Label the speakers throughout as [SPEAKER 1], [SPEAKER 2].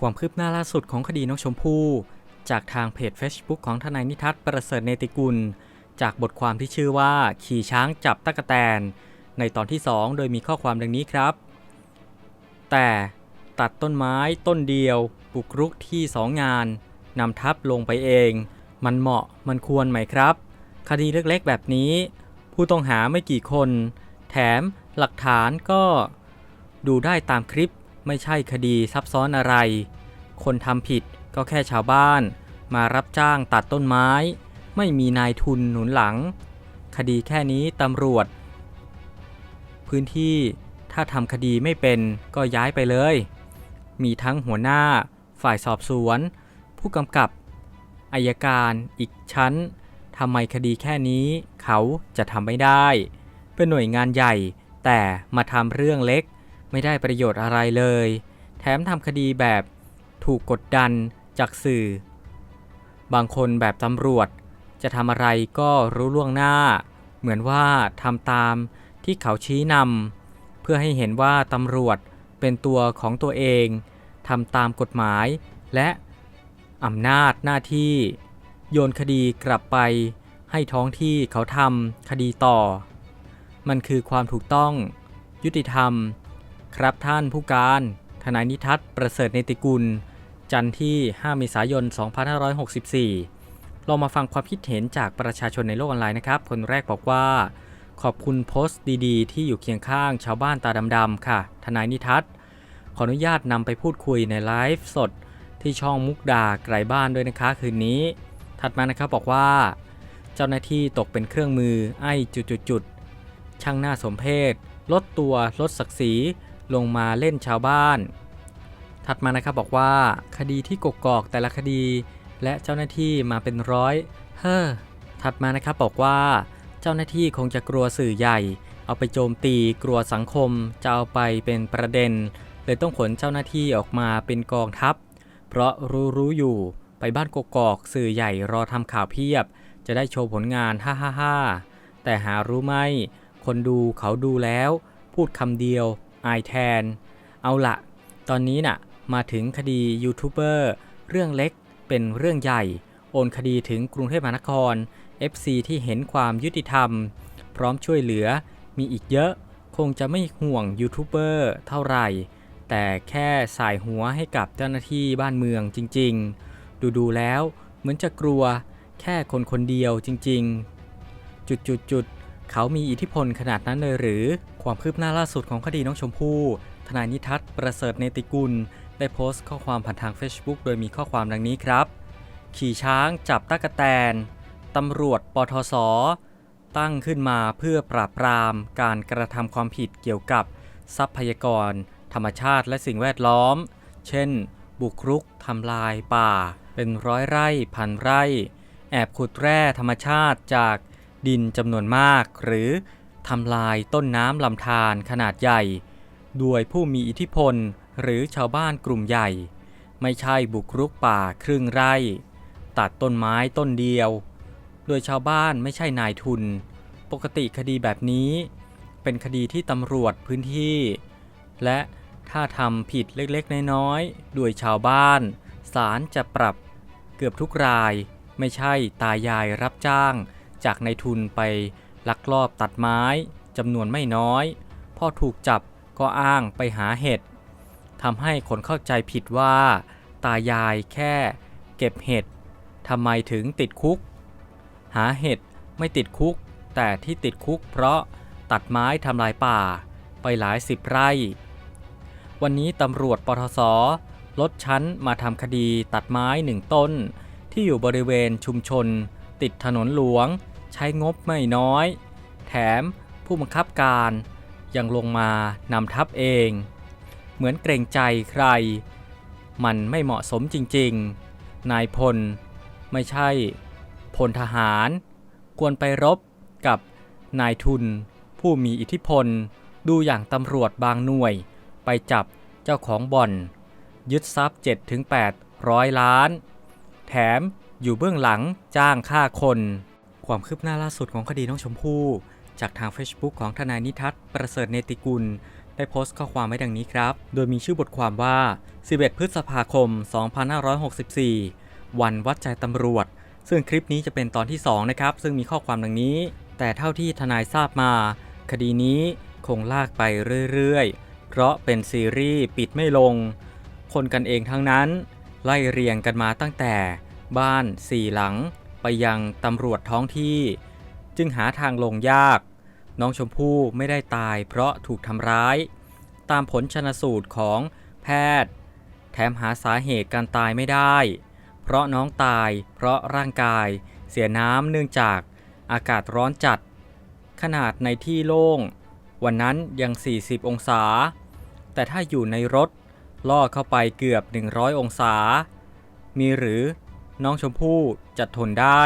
[SPEAKER 1] ความคืบหน้าล่าสุดของคดีน้องชมพู่จากทางเพจ Facebook ของทนายนิทัศน์ประเสริฐเนติกุล จากบทความที่ชื่อว่า ขี่ช้างจับตะกะแตน ในตอนที่ 2 โดยมีข้อความดังนี้ครับ แต่ตัดต้นไม้ต้นเดียวบุกรุกที่สองงานนำทับลงไปเอง มันเหมาะมันควรไหมครับ คดีเล็กๆแบบนี้ ผู้ต้องหาไม่กี่คน แถมหลักฐานก็ดูได้ตามคลิป ไม่ใช่คดีซับซ้อนอะไร คนทำผิดก็แค่ชาวบ้าน มารับจ้างตัดต้นไม้ ไม่มีนายทุนหนุนหลัง คดีแค่นี้ตำรวจ พื้นที่ถ้าทำคดีไม่เป็นก็ย้ายไปเลย มีทั้งหัวหน้า ฝ่ายสอบสวน ผู้กำกับอายการอีกชั้นทำไมคดีแค่นี้เขาจะทำไม่ได้ เป็นหน่วยงานใหญ่แต่มาทำเรื่องเล็ก ไม่ได้ประโยชน์อะไรเลย แถมทำคดีแบบถูกกดดันจากสื่อ บางคนแบบตำรวจจะทำอะไรก็รู้ล่วงหน้า เหมือนว่าทำตามที่เขาชี้นำเพื่อให้เห็นว่าตำรวจเป็นตัวของตัวเองทำตามกฎหมายและอำนาจหน้าที่ โยนคดีกลับไปให้ท้องที่เขาทำคดีต่อ มันคือความถูกต้อง ยุติธรรม ครับท่านผู้การ ทนายนิทัศน์ประเสริฐเนติกุล จันทร์ที่ 5 เมษายน 2564 เรามาฟังความคิดเห็นจากประชาชนในโลกออนไลน์นะครับ คนแรกบอกว่า ขอบคุณโพสต์ดีๆ ที่อยู่เคียงข้างชาวบ้านตาดำๆค่ะ ทนายนิทัศน์ขออนุญาตนำไปพูดคุยในไลฟ์สด ที่ช่องมุกดาไกลบ้านด้วยนะคะคืนนี้ ถัดมานะครับบอกว่า เจ้าหน้าที่ตกเป็นเครื่องมือไอ้จุดๆๆช่างหน้าสมเพศลดตัวลดศักดิ์ศรี ลงมาเล่นชาวบ้าน ถัดมานะครับบอกว่า คดีที่กกอกแต่ละคดี และเจ้าหน้าที่มาเป็นร้อย เฮ้อ ถัดมานะครับบอกว่า เจ้าหน้าที่คงจะกลัวสื่อใหญ่ เอาไปโจมตีกลัวสังคมจะเอาไปเป็นประเด็น เลยต้องขนเจ้าหน้าที่ออกมาเป็นกองทัพ เพราะรู้รู้อยู่ไปบ้านกกอกสื่อใหญ่รอทำข่าวเพียบ จะได้โชว์ผลงานฮ่าฮ่าฮ่าแต่หารู้ไหมคนดูเขาดูแล้ว พูดคำเดียว อายแทน เอาละตอนนี้น่ะ มาถึงคดียูทูบเบอร์เรื่องเล็กเป็นเรื่องใหญ่ โอนคดีถึงกรุงเทพมหานคร FC ที่เห็นความยุติธรรม พร้อมช่วยเหลือมีอีกเยอะ คงจะไม่ห่วงยูทูบเบอร์เท่าไหร่ แต่แค่สายหัวให้กับเจ้าหน้าที่บ้านเมืองจริง ๆ ดูๆแล้วเหมือนจะกลัวแค่คนคนเดียวจริง ๆ จุดๆๆ เขามีอิทธิพลขนาดนั้นเลยหรือ ความคืบหน้าล่าสุดของคดีน้องชมพู่ทนายนิทัศน์ประเสริฐเนติกุล ได้โพสต์ข้อความผ่านทาง Facebook โดยมีข้อความดังนี้ครับ ขี่ช้างจับตะกะแตนตำรวจปทศตั้งขึ้นมาเพื่อปราบปรามการกระทำความผิดเกี่ยวกับทรัพยากร ธรรมชาติและสิ่งแวดล้อม เช่น บุกรุกทำลายป่า เป็นร้อยไร่พันไร่ แอบขุดแร่ธรรมชาติจาก ดินจำนวนมาก หรือทำลายต้นน้ำลำธารขนาดใหญ่โดยผู้มีอิทธิพลหรือชาวบ้านกลุ่มใหญ่ ไม่ใช่บุกรุกป่าครึ่งไร่ ตัดต้นไม้ต้นเดียว โดยชาวบ้านไม่ใช่นายทุน ปกติคดีแบบนี้ เป็นคดีที่ตำรวจพื้นที่ และถ้าทำผิดเล็กๆ น้อยๆโดยชาวบ้านศาลจะปรับเกือบทุกราย ไม่ใช่ตายายรับจ้าง จากนายทุนไปลักลอบตัดไม้จำนวนไม่น้อย พอถูกจับก็อ้างไปหาเห็ดทำให้คนเข้าใจผิดว่า ตายายแค่เก็บเห็ดทำไมถึงติดคุก หาเห็ดไม่ติดคุก แต่ที่ติดคุกเพราะตัดไม้ทำลายป่าไปหลายสิบไร่ วันนี้ตำรวจปทศลดชั้นมาทำคดีตัดไม้หนึ่งต้น ที่อยู่บริเวณชุมชน ติดถนนหลวง ใช้งบไม่น้อย แถมผู้บังคับการยังลงมานำทัพเอง เหมือนเกรงใจใคร มันไม่เหมาะสมจริงๆ นายพลไม่ใช่พลทหาร ควรไปรบกับนายทุน ผู้มีอิทธิพลดูอย่างตำรวจบางหน่วย ไปจับเจ้าของบ่อน ยึดทรัพย์ 7-800 ล้าน แถมอยู่เบื้องหลังจ้างฆ่าคน ความคืบหน้าล่าสุดของคดีน้องชมพู่ จากทาง Facebook ของทนายนิทัศน์ประเสริฐเนติกุล ได้โพสต์ข้อความไว้ดังนี้ครับ โดยมีชื่อบทความว่า 11 พฤษภาคม 2564 วันวัดใจตำรวจ ซึ่งคลิปนี้จะเป็นตอนที่ 2 นะครับ ซึ่งมีข้อความดังนี้ แต่เท่าที่ทนายทราบมา คดีนี้คงลากไปเรื่อยๆ เพราะเป็นซีรีส์ปิดไม่ลง คนกันเองทั้งนั้น ไล่เรียงกันมาตั้งแต่ บ้านสี่หลัง ไปยังตำรวจท้องที่ จึงหาทางลงยาก น้องชมพู่ไม่ได้ตายเพราะถูกทำร้าย ตามผลชนสูตรของแพทย์ แถมหาสาเหตุการตายไม่ได้ เพราะน้องตายเพราะร่างกายเสียน้ำเนื่องจากอากาศร้อนจัด ขนาดในที่โล่ง วันนั้นยัง 40 องศา แต่ถ้าอยู่ในรถล่อเข้าไปเกือบ 100 องศา มีหรือ น้องชมพู่จะทนได้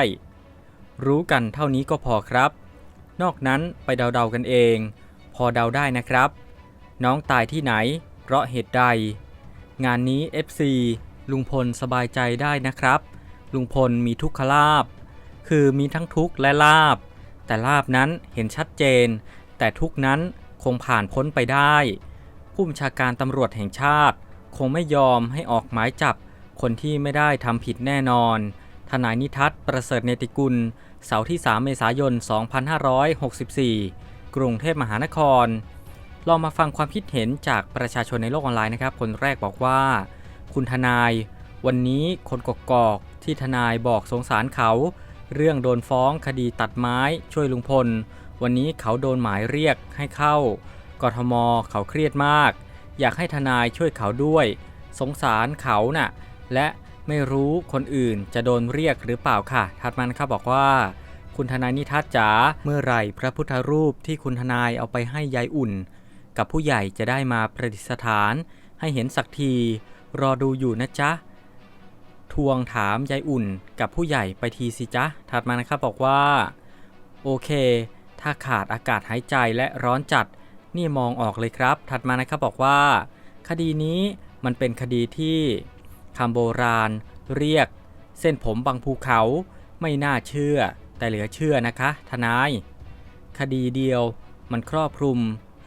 [SPEAKER 1] รู้กันเท่านี้ก็พอครับ นอกนั้นไปเดาๆกันเอง พอเดาได้นะครับ น้องตายที่ไหน เพราะเหตุใด งานนี้ FC ลุงพลสบายใจได้นะครับ ลุงพลมีทุกขลาบ คือมีทั้งทุกข์และลาบ แต่ลาบนั้นเห็นชัดเจน แต่ทุกนั้นคงผ่านพ้นไปได้ ผู้บัญชาการตำรวจแห่งชาติ คงไม่ยอมให้ออกหมายจับ คนที่ไม่ได้ทำผิดแน่นอน ทนายนิทัศน์ประเสริฐเนติกุล เสาร์ที่ 3 เมษายน 2564 กรุงเทพมหานคร ลองมาฟังความคิดเห็นจากประชาชนในโลกออนไลน์นะครับ คนแรกบอกว่า คุณทนาย วันนี้คนกกอกที่ทนายบอกสงสารเขา เรื่องโดนฟ้องคดีตัดไม้ช่วยลุงพล วันนี้เขาโดนหมายเรียกให้เข้ากทมเขาเครียดมาก อยากให้ทนายช่วยเขาด้วย สงสารเขาน่ะ และไม่รู้คนอื่นจะโดนเรียกหรือเปล่าค่ะ ถัดมานะครับบอกว่า คุณทนายนิทัศจ๋าเมื่อไหร่พระพุทธรูปที่คุณทนายเอาไปให้ยายอุ่น กับผู้ใหญ่จะได้มาประดิษฐาน ให้เห็นสักทีรอดูอยู่นะจ๊ะทวงถามยายอุ่น กับผู้ใหญ่ไปทีสิจ๊ะถัดมานะครับบอกว่า โอเค ถ้าขาดอากาศหายใจและร้อนจัด นี่มองออกเลยครับ ถัดมานะครับบอกว่า คดีนี้มันเป็นคดีที่ คำโบราณ เรียก เส้นผมบางภูเขาไม่น่าเชื่อ แต่เหลือเชื่อนะคะ ทนาย คดีเดียวมันครอบคลุม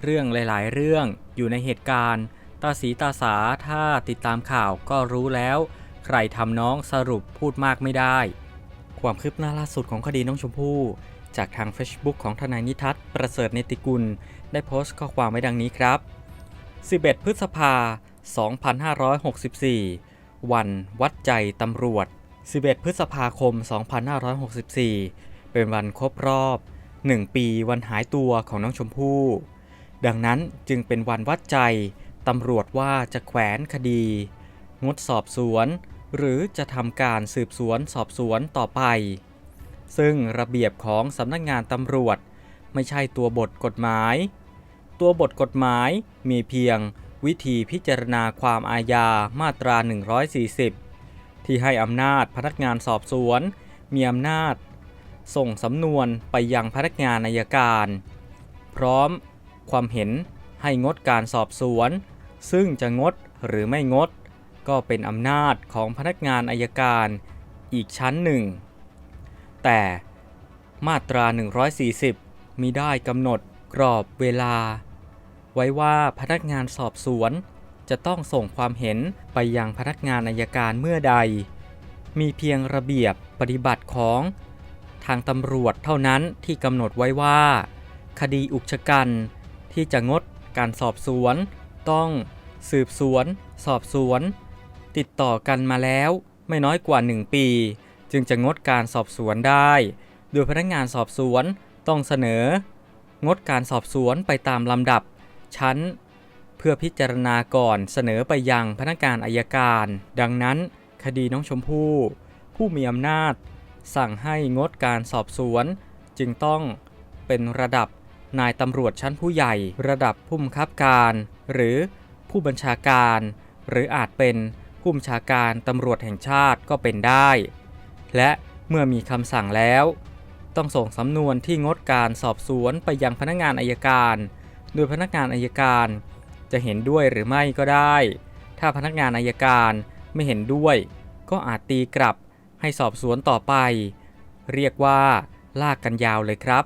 [SPEAKER 1] เรื่องหลาย ๆ เรื่องอยู่ในเหตุการณ์ ตาสีตาสาถ้าติดตามข่าวก็รู้แล้ว ใครทำน้องสรุปพูดมากไม่ได้ ความคืบหน้าล่าสุดของคดีน้องชมพู่จากทาง Facebook ของทนายนิทัศน์ประเสริฐเนติกุล ได้โพสต์ข้อความไว้ดังนี้ครับ 11 พฤษภา 2564 วันวัดใจตำรวจ 11 พฤษภาคม 2564 เป็นวันครบรอบ 1 ปีวันหายตัวของน้องชมพู่ ดังนั้นจึงเป็นวันวัดใจตำรวจว่าจะแขวนคดี งดสอบสวน หรือจะทำการสืบสวนสอบสวนต่อไป ซึ่งระเบียบของสำนักงานตำรวจ ไม่ใช่ตัวบทกฎหมาย ตัวบทกฎหมายมีเพียง วิธีพิจารณาความอาญามาตรา 140 ที่ให้อำนาจพนักงานสอบสวน มีอำนาจ ส่งสำนวนไปยังพนักงานอายการ พร้อมความเห็นให้งดการสอบสวน ซึ่งจะงดหรือไม่งด ก็เป็นอำนาจของพนักงานอายการอีกชั้นหนึ่ง แต่มาตรา 140 มีได้กำหนดกรอบเวลา ไว้ว่าพนักงานสอบสวน จะต้องส่งความเห็นไปยังพนักงานอายการเมื่อใด มีเพียงระเบียบปฏิบัติของ ทางตำรวจเท่านั้นที่กำหนดไว้ว่า คดีอุกชะกันที่จะงดการสอบสวน ต้องสืบสวน สอบสวน ติดต่อกันมาแล้วไม่น้อยกว่า 1 ปี จึงจะงดการสอบสวนได้ โดยพนักงานสอบสวนต้องเสนอ งดการสอบสวนไปตามลำดับ ชั้น เพื่อพิจารณาก่อนเสนอไปยังพนักงานอายการ ดังนั้น คดีน้องชมพู่ ผู้มีอำนาจ สั่งให้งดการสอบสวน จึงต้องเป็นระดับนายตำรวจชั้นผู้ใหญ่ ระดับผู้บังคับการ หรือผู้บัญชาการ หรืออาจเป็นผู้บัญชาการตำรวจแห่งชาติก็เป็นได้ และเมื่อมีคำสั่งแล้ว ต้องส่งสำนวนที่งดการสอบสวนไปยังพนักงานอายการ โดยพนักงานอายการ จะเห็นด้วยหรือไม่ก็ได้ ถ้าพนักงานอายการไม่เห็นด้วย ก็อาจตีกลับให้สอบสวนต่อไป เรียกว่าลากกันยาวเลยครับ